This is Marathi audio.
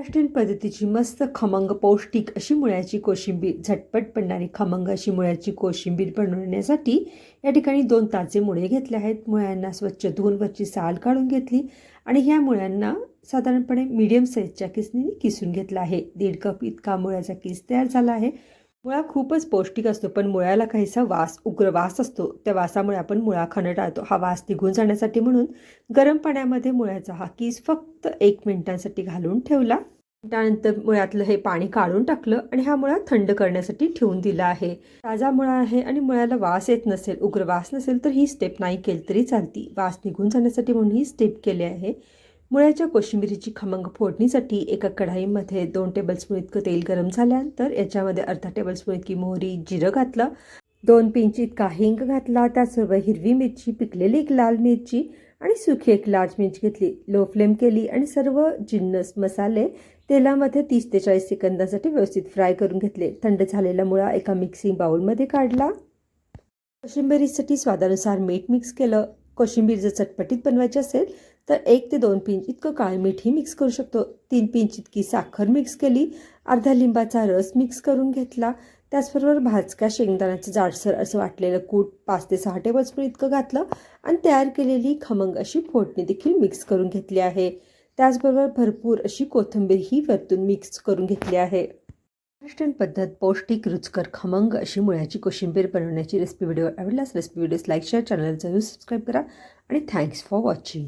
महाराष्ट्रीयन पद्धतीची मस्त खमंग पौष्टिक अशी मुळ्याची कोशिंबीर. झटपट पडणारी खमंग अशी मुळ्याची कोशिंबीर बनवण्यासाठी या ठिकाणी दोन ताजे मुळे घेतले आहेत. मुळ्यांना स्वच्छ धुवून वरची साल काढून घेतली आणि ह्या मुळ्यांना साधारणपणे मीडियम साईजच्या किसनीने किसून घेतला आहे. दीड कप इतका मुळ्याचा किस तयार झाला आहे. मुळा खूपच पौष्टिक असतो पण मुळ्याला काहीसा वास उग्र वास असतो. त्या वासामुळे आपण मुळा खाणं टाळतो. हा वास निघून जाण्यासाठी म्हणून गरम पाण्यामध्ये मुळ्याचा हा किस फक्त एक मिनिटांसाठी घालून ठेवला. त्यानंतर मुळ्यातलं हे पाणी काढून टाकलं आणि हा मुळा थंड करण्यासाठी ठेवून दिला आहे. ताजा मुळा आहे आणि मुळ्याला वास येत नसेल उग्र वास नसेल तर ही स्टेप नाही केली तरी चालती. वास निघून जाण्यासाठी म्हणून ही स्टेप केली आहे. मुळ्याच्या कोशिंबिरीची खमंग फोडणीसाठी एका कढाईमध्ये दोन टेबलस्पून इतकं तेल गरम झाल्यानंतर याच्यामध्ये अर्धा टेबलस्पून इतकी मोहरी जिरं घातलं. दोन पिंच इतका हिंग घातला. त्याचबरोबर हिरवी मिरची पिकलेली एक लाल मिरची आणि सुखी एक लार्ज मिरची घेतली. लो फ्लेम केली आणि सर्व जिन्नस मसाले तेलामध्ये तीस ते चाळीस सेकंदासाठी व्यवस्थित फ्राय करून घेतले. थंड झालेला मुळा एका मिक्सिंग बाउलमध्ये काढला. कोशिंबिरीसाठी स्वादानुसार मीठ मिक्स केलं. कोशिंबीर जर चटपटीत बनवायची असेल तर एक ते दोन पिंच इतकं काळं मीठही मिक्स करू शकतो. तीन पिंच इतकी साखर मिक्स केली अर्धा लिंबाचा रस मिक्स करून घेतला. त्याचबरोबर भाजक्या शेंगदाण्याचं जाडसर असं वाटलेलं कूट पाच ते सहा टेबलस्पून इतकं घातलं आणि तयार केलेली खमंग अशी फोडणी देखील मिक्स करून घेतली आहे. त्याचबरोबर भरपूर अशी कोथिंबीर ही वरतून मिक्स करून घेतली आहे. महाराष्ट्रीयन पद्धत पौष्टिक रुचकर खमंग अशी मुळ्याची कोशिंबीर बनवण्याची रेसिपी व्हिडिओ आवडल्यास recipe videos like share channel जरूर सबस्क्राईब करा आणि थँक्स फॉर वॉचिंग